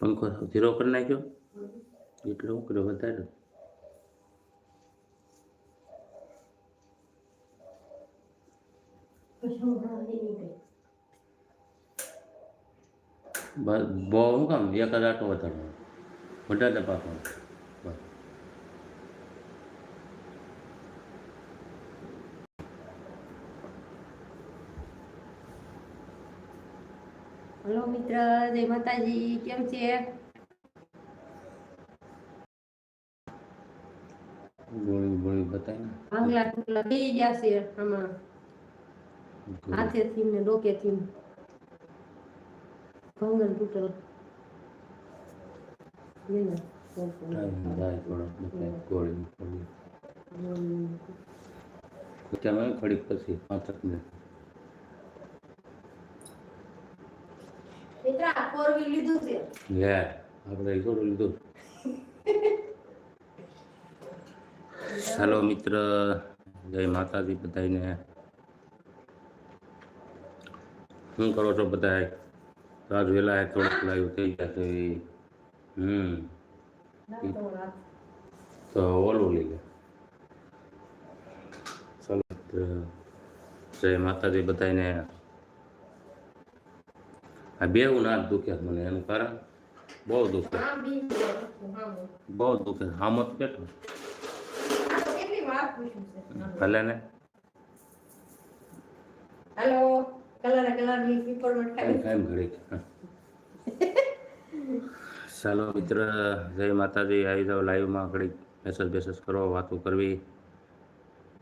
પંખો ધીરો કરી નાખ્યો એટલે હું કર્યો વધારે બસ બહુ શું કામ એક જ આટો વધારવાનો વધારે પાકવાનો બસ હલો મિત્ર જય માતાજી કેમ છે? ગોળી ગોળી બતાય ને. આંગળા ટુકલા બે ગયા છે આમાં. હાથેથી ને ડોકેથી ભંગર તૂટલ ને. ગોળી ખડી પછી. પાંચ મિનિટ મિત્ર, આ four લીધું છે. લે આપણે એ લીધું. ચાલો મિત્ર, જય માતાજી બધાને શું કરો છો બધા રાત વહેલા થોડુંક લાવ્યું થઈ ગયા તો હમ. તો ઓલું લઈ લે. ચાલો જય માતાજી બધાને આ બેવું ના દુખ્યા મને એનું કારણ બહુ દુખે બી. બહુ દુખે હામત કેટલું ભલે ને હેલો કલર કલરની પીપળમાં કાંઈ ખાઈ કાંઈ ચાલો મિત્ર જય માતાજી આવી જાઓ લાઈવમાં ઘડી મેસેજ બેસેજ કરો વાતો કરવી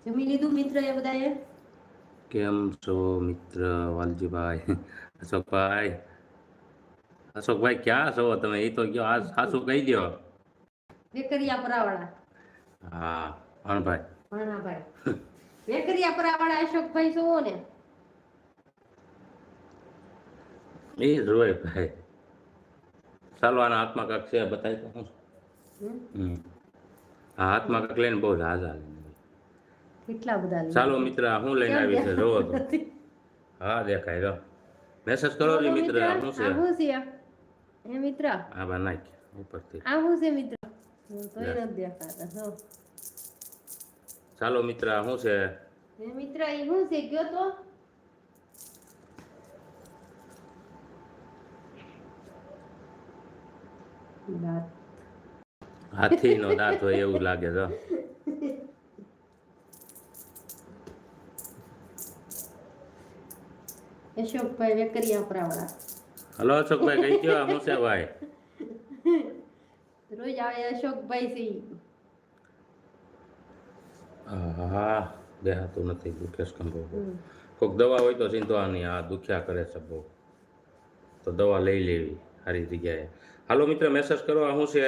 જમી લીધું મિત્ર એ બધાએ કેમ છો મિત્ર વાલજીભાઈ અશોકભાઈ અશોકભાઈ ક્યાં છો? તમે એ તો કયો આ સાસુ કહી દો વેકરિયા પરાવાળા. હા ભણભાઈ. ભાણાભાઈ. વેકરિયા પરાવાળા અશોકભાઈ છો ને? એ જ ભાઈ. ચાલો આના હાથમાં કાંક છે બતાવી તો હું. હાથમાં કાંક લઈને બહુ કેટલા બધા ચાલો મિત્ર હું લઈને આવી છે જોવો તો. હા દેખાય જો. મેસેજ કરો રે મિત્ર આ શું છે આ શું છે હે મિત્ર આ બા નાખ ઉપરથી આ શું છે મિત્ર હું તોય નથી દેખાતા જો ચાલો મિત્ર શું છે એ મિત્ર એ શું છે ગયો તો હાથી નો દાંત હોય એવું લાગે જો અશોકભાઈ વેકરિયા પરાવાળા હલો અશોકભાઈ કઈ ગયો આ શું છે ભાઈ રોજ આવે અશોકભાઈ છે ઈ. હા દેખાતું નથી દુખેશ કંબો હમ. કોઈક દવા હોય તો ચિંતા નહીં આ દુખ્યા કરે છે બહુ. તો દવા લઈ લેવી સારી જગ્યાએ. હાલો મિત્ર મેસેજ કરો આ શું છે?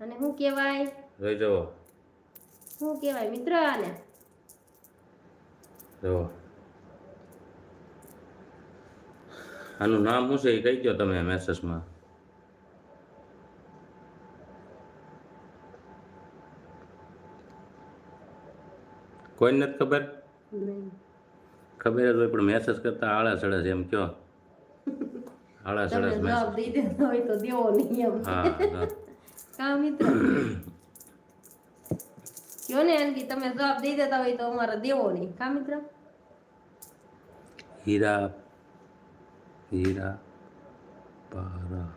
અને શું કહેવાય? જોઈ જવો શું કહેવાય મિત્ર આને. જુઓ. આનું નામ શું છે એ કહી દો તમે મેસેજમાં. કોઈને નથી ખબર? ખબર જ હોય પણ મેસેજ કરતા આળા સડે છે એમ કયો. આળા સડે જવાબ દઈ દેતા હોય તો દેવો નહીં એમ. હા હા. કા મિત્ર. કયો ને એમ કે તમે જવાબ દઈ દેતા હોય તો અમારે દેવો નહીં. કા મિત્ર? હીરા હીરા પારા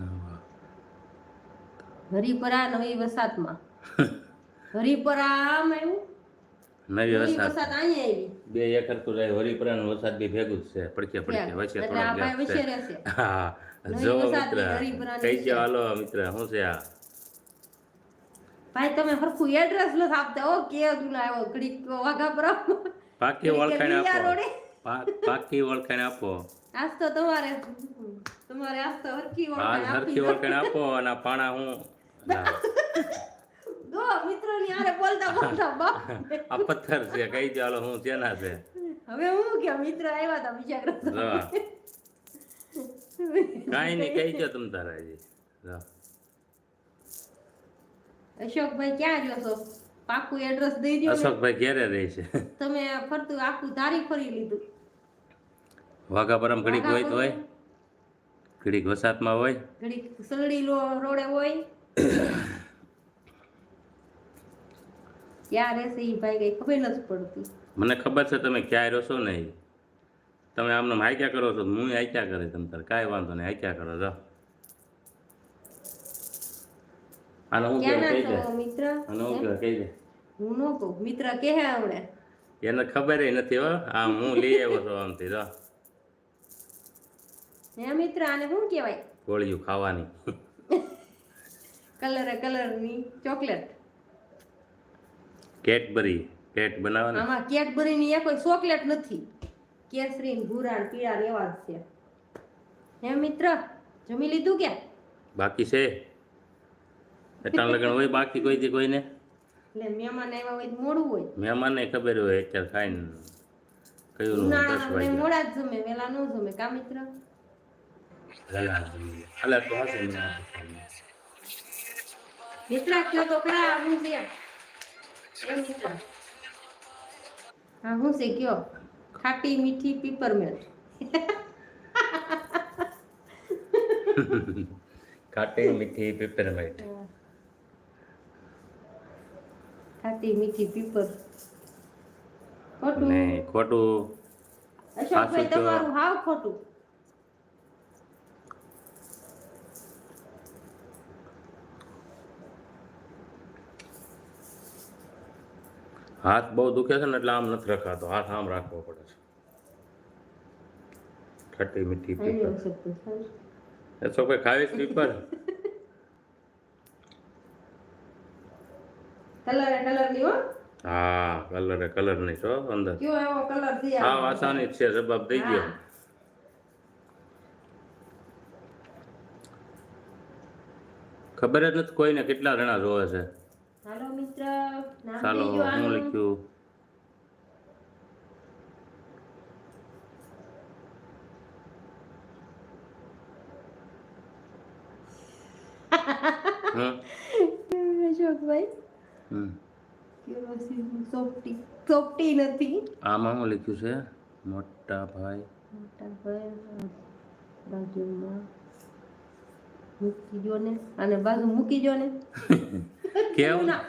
નવા હરિપરા નવી વસાતમાં. હરિપરા આમ આવ્યું નવી નવી વસાત. અહીંયા આવી. બે એકર તો જાય હરિપરાનો વરસાદ બી ભેગું જ છે. પડકે પડકે વચ્ચે એટલે આ ભાઈ થોડોક વચ્ચે gap રહેશે છે. હા જો મિત્ર કઈ છે. હાલો મિત્ર શું છે આ? ભાઈ તમે હરખું એડ્રેસ નથી આપતા ઓ કે જુલા આવ્યો ઘડીક વાઘા પર પાકી ઓળખાણ આપો. પાકી ઓળખાણ આપો. આજ તો તમારે તમારે આજ તો હરખી આ ઓળખાણ હરખી ઓળખાણ આપો અને પાણા હું દો મિત્રો ની આરે બોલતા બોલતા બાપ. આ પથ્થર છે કઈ હાલો હું શેના છે? હવે હું કે મિત્ર આવ્યા તા બીજા જો. ગ્રસ્ત નહીં કઈ જો તમ તારા જી. અશોકભાઈ ક્યાં રહ્યો છો? પાકું એડ્રેસ દઈ દો અશોકભાઈ ઘેરે રહે છે. તમે ફરતું આખું ધારી ફરી લીધું. વાઘા પરમ ઘડીક હોય તો હોય. ઘડીક વસાતમાં હોય. ઘડીક લો- રોડે હોય. ક્યાં રહેશે એ ભાઈ કઈ ખબર નથી પડતી. મને ખબર છે તમે ક્યાંય રહો છો નહીં તમે આમને હાઈક્યા કરો છો હું હાઈક્યા કરે તમે તારે. કાંઈ વાંધો નહીં હાઈક્યા કરો જો આને હું કહી દે. મિત્ર? આને હું કહી દે. હું નો કહું મિત્ર કે આવડે. એને ખબર નથી હો. આ હું લઈ આવ્યો છું આમથી જો હે મિત્ર આને શું કહેવાય? ગોળીઓ ખાવાની. કલર કલરની ચોકલેટ કેટબરી કેટ બનાવવાની? આમાં કેટબરી ની કોઈ ચોકલેટ નથી. કેસરી ભૂરા પીળા રેવા છે. હે મિત્ર જમી લીધું કે? બાકી છે? એટલા લગન હોય બાકી કોઈ દી કોઈને? એટલે મહેમાન આવ્યા હોય મોડું હોય. મહેમાનને ખબર હોય અત્યારે ખાઈને કયું મોડા જ જમે વેલા ન જમે. કા મિત્ર? અલા તો હશે. મિત્ર કયો તો હું છે હા હું છે કયો ખાટી મીઠી પીપરમેન્ટ ખાટી મીઠી પેપરમેન્ટ ખાટી? મીઠી પીપર ખોટું. નહીં ખોટું અશોકભાઈ તમારું હાવ ખોટું. હાથ બહુ દુખે છે ને એટલે આમ નથી રખાતો. હાથ આમ રાખવો પડે છે. ખટ્ટી મીઠી પીપર એ તો કોઈ ખાવી પીપર કલર કલરની હા કલર કલર નહીં છો અંદર. કયો એવો કલર હા આસાની છે જવાબ દઈ ગયો ખબર જ નથી કોઈને કેટલા જણા જોવે છે. હાલો મિત્ર. ચાલો હું લખ્યું આમાં હું લખ્યું છે મોટા ભાઈ મોટા ભાઈ બાજુમાં મૂકી જો ને અને બાજુ મૂકી જો ને કેવું ના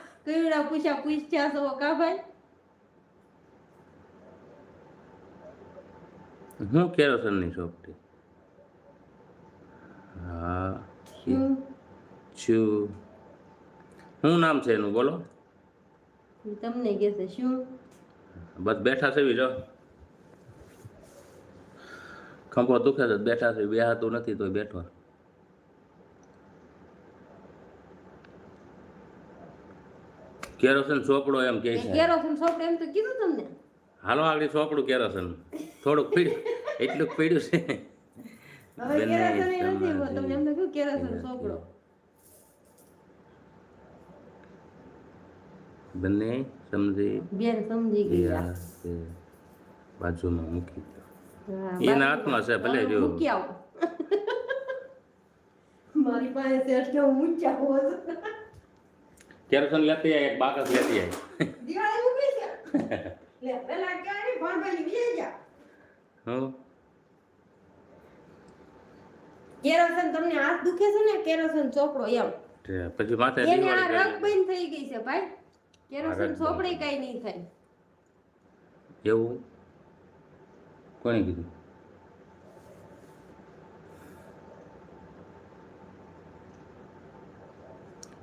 ના પૂછ્યા પૂછ્યા છો કા ભાઈ? હું કેરોસનની થી હા છું શું? નામ છે એનું બોલો? તમને તમને છે શું? બસ બેઠા છે બીજો ખંભો દુખે છે બેઠા છે બેહાતું નથી તો બેઠો. કેરોસન સોપડો એમ કે છે. કેરોસીન સોપડો એમ તો કીધું તમને. હાલો આગળ સોપડું કેરોસન. થોડુંક પીડ્યું. એટલું પીડ્યું છે. હવે બંને કેરોસીન નથી તમને એમ તો કયું કેરોસીન સોપડો. બંને સમજી. બેન સમજી ગયા ગયા બાજુમાં મૂકી દો. એના હાથમાં છે, ભલે જો. મૂકી આવો. મારી પાસે હું કેરોસન લેતી આવી એક બાકસ લેતી જા હું. કેરોસન તમને હાથ દુખે છે ને કેરોસન ચોપડો એમ. પછી માથે એને આ રગ બંધ થઈ ગઈ છે ભાઈ. કેરોસન ચોપડે કઈ નહીં થાય. એવું? કોણે કીધું?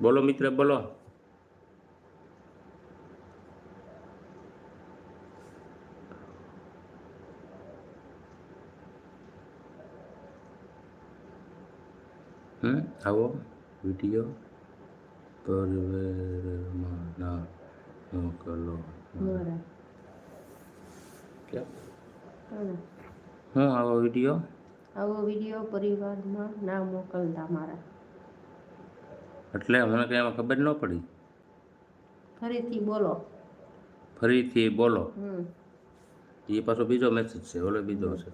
બોલો મિત્ર બોલો. આવો વીડિયો. પરવેરમાં ના મોકલો હું. આવો વીડિયો? આવો વીડિયો પરિવારમાં ના મોકલતા મારા. એટલે મને કંઈ એમાં ખબર ન પડી? ફરીથી બોલો. ફરીથી બોલો. એ પાછો બીજો મેસેજ છે ઓલો બીજો છે.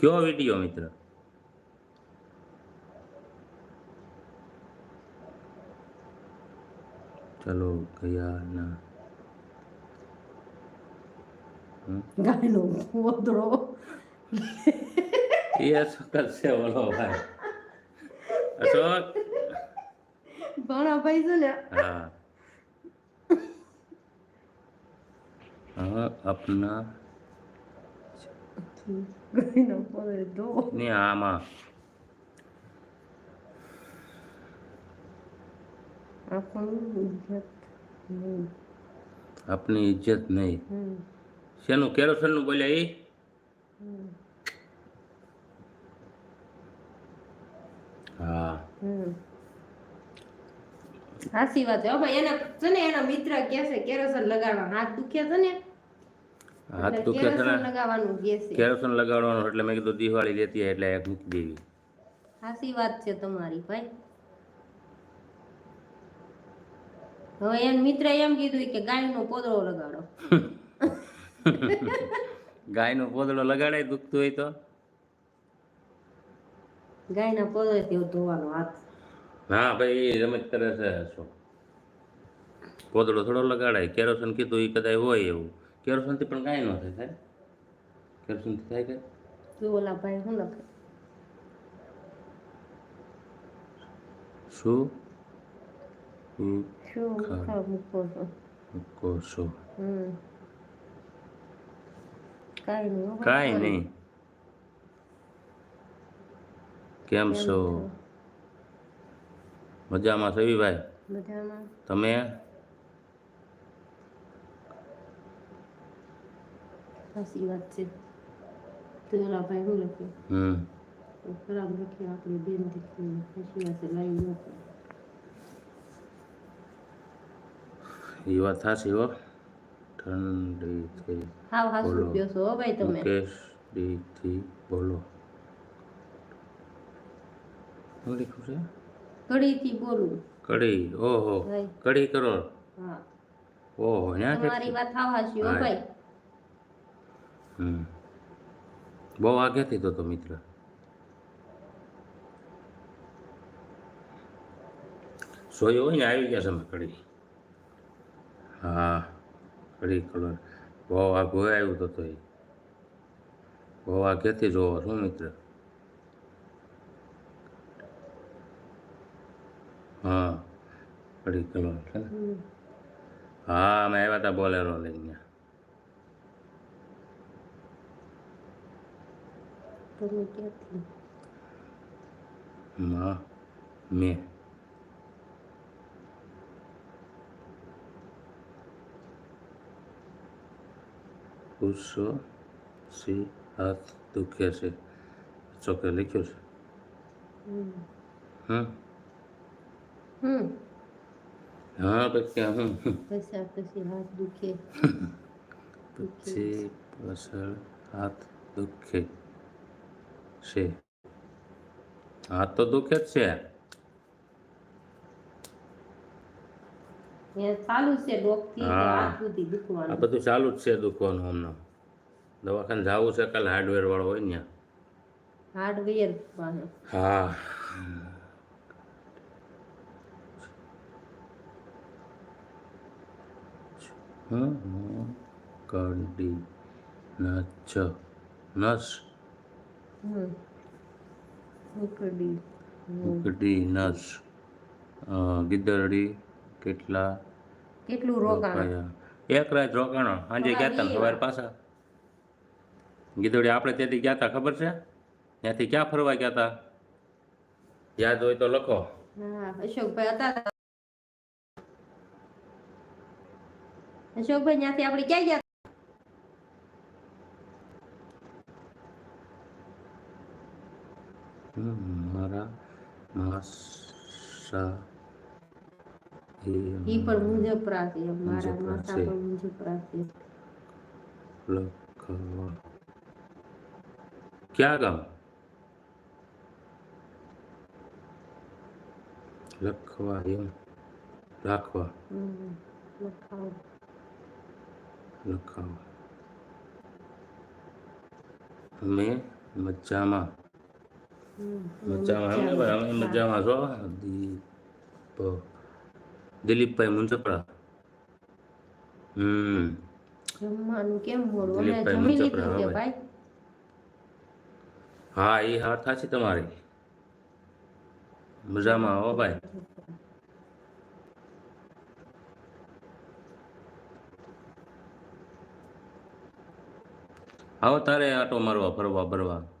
કયો વીડિયો મિત્ર? ચલો ગયાના. ગાયનો વદરો એ અશોક છે ઓલો ભાઈ. અશોક ભાણા ભાઈ છે ને. હા. હા આપના ગાયનો વદરો ને આમાં. આપણું ઇજ્જત નહીં. આપની ઇજ્જત નહીં. શેનું કેરોસનનું બોલ્યા એ હા. સાચી વાત છે. ભાઈ એના છે ને એના મિત્ર કે છે કેરોસન લગાડવા. હાથ દુખ્યા છે ને? હાથ દુખ્યા છે ને? લગાવવાનું કે છે. કેરોસન લગાડવાનું એટલે મેં કીધું દિવાળી લેતી એટલે એક મૂકી દેવી. સાચી વાત છે તમારી ભાઈ. હવે એમ મિત્ર એમ કીધું કે ગાયનો પોદળો લગાડો. ગાયનો પોદળો લગાડાય દુખતું હોય તો? ગાયના પોદળે તેઓ ધોવાનો હાથ. હા ભાઈ એ રમત કરે છે શું? પોદળો થોડો લગાડાય. કેરોસન કીધું એ કદાચ હોય એવું. કેરોસનથી પણ કાંઈ ન થાય થાય? કેરોસનથી થાય કે? તું ઓલા ભાઈ શું લખે? શું? હું મુખા મૂકો છો મૂકો છો હમ કાંઈ નહીં કાઈ. નહીં કેમ છો મજામાં સવીભાઈ મજામાં તમે સાચી વાત છે ભાઈ હમ ખરાબ લખી આપણી બેન દીકરી સાચી વાત છે લાવી નથી એ વાત થાશી હો. ઠંડી થઈ હાવ હાસુ બોલો. છો હો ભાઈ તમે. મુકેશ ડીથી બોલો. શું લખ્યું છે? ઘડીથી બોલું. કડી ઓહો. કડી કરો. હા. ઓહો ન્યા તમારી કેટલી? વાત હા હાસી હો ભાઈ. હમ. બહુ આગેથી તો તો મિત્ર. સોયો હોય ને આવી ગયા છે કડી હા કઢી કલર બહુ આઘો આવ્યું તો તો એ બહુ ક્યાંથી જોવો શું મિત્ર? હા કઢી કલર છે ને. હા અમે આવ્યા હતા બોલેરો લઈને. તમે ક્યાંથી? માં મેં. પૂછો સી હાથ દુખે છે. ચોકે લખ્યું છે? હમ. હમ. હમ હા પછી હું પછી પછી હાથ દુખે. પછી પાછળ હાથ દુખે છે. હાથ તો દુખે જ છે. ચાલુ છે ડોકથી આ બધું ચાલુ જ છે દુખવાનું હમણાં. દવાખાને જવું છે કાલે હાર્ડવેર વાળો હોય ને હાર્ડવેર હા. હમ. નચ નસ હમ. ઉકડી નસ. અ, ગીદરડી. કેટલા? કેટલું રોકાણ? એક રાત રોકાણ. સાંજે ગયા હતા સવારે પાછા. ગીધોડી આપણે ત્યાંથી ગયા હતા ખબર છે? ત્યાંથી ક્યાં ફરવા ગયા હતા યાદ હોય તો લખો. અશોકભાઈ હતા અશોકભાઈ ત્યાંથી આપણે ક્યાં ગયા મારા માસા ઈ પણ મુજપરા છે મારા માતા પણ છે લખવા. ક્યાં ગામ? લખવા એમ. રાખવા. લખાવ. અમે મજામાં. મજામાં અમે મજામાં છો? દીપ દિલીપભાઈ મુંજપરા હમ. જમવાનું કેમ મોડું અમે જમી લીધું છે હા ભાઈ. હા એ હા થાશે તમારી. મજામાં આવો ભાઈ. આવો તારે આટો મારવા ફરવા ફરવા આપણે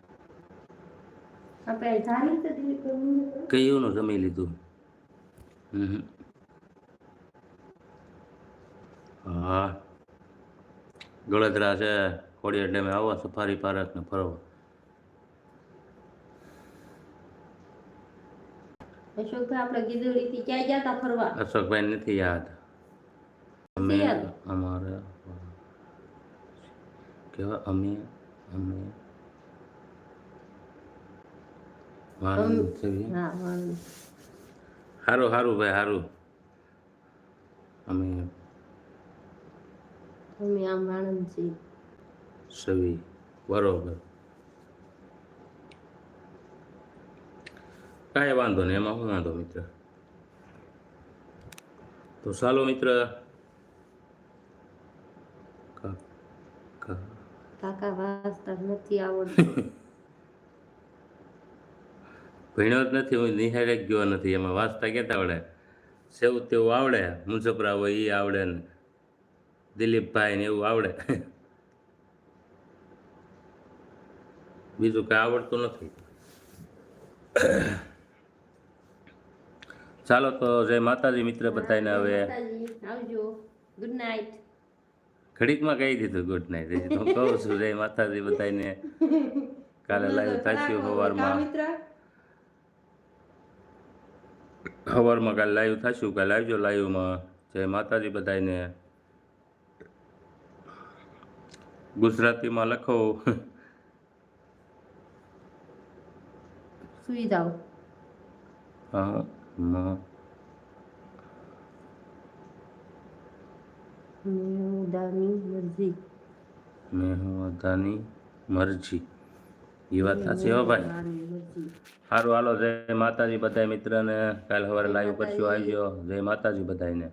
ધારી તો દિલીપ ભાઈ કયું જમી લીધું. હા. ગળદરા છે. ખોડિયાર ડેમે આવો સફારી પાર્ક ને ફરવા. અશોકભાઈ આપણે ગીદોડી થી ક્યાં ગયા ફરવા? અશોકભાઈ નથી યાદ. અમે અમારે કેવા? અમે અમે વાન છે હા વાંધો. સારું સારું ભાઈ સારું અમે અમે આમ આણંદ છીએ સવી બરોબર. કાંઈ વાંધો નહીં એમાં શું વાંધો મિત્ર? તો ચાલો મિત્ર. કાકા વાસ્તવ નથી આવડતું. ભણ્યો જ નથી હું નિહાળે ગયો નથી. એમાં વાંચતા કેતા આવડે? સેવ તેવું આવડે? મુઝફરા હોય એ આવડે ને દિલીપભાઈ ને એવું આવડે? બીજું કાંઈ આવડતું નથી. ચાલો તો જય માતાજી મિત્ર બતાવીને હવે. ગુડ નાઇટ ઘડીકમાં કહી દીધું ગુડ નાઇટ હું કહું છું જય માતાજી બતાવીને કાલે લાઈવ થશે સવારમાં. સવારમાં કાલે લાઈવ થશું કાલે આવજો લાઈવમાં. જય માતાજી બધાને ગુજરાતીમાં લખો. સુઈ જાઓ. હા મ- મેહુદાની મરજી. મેહુદાની મરજી. એ વાત સાચી હો ભાઈ. સારું હાલો, જય માતાજી બધા મિત્રને. કાલ સવારે લાઈવ કરશું. આવજો. જય માતાજી બધાને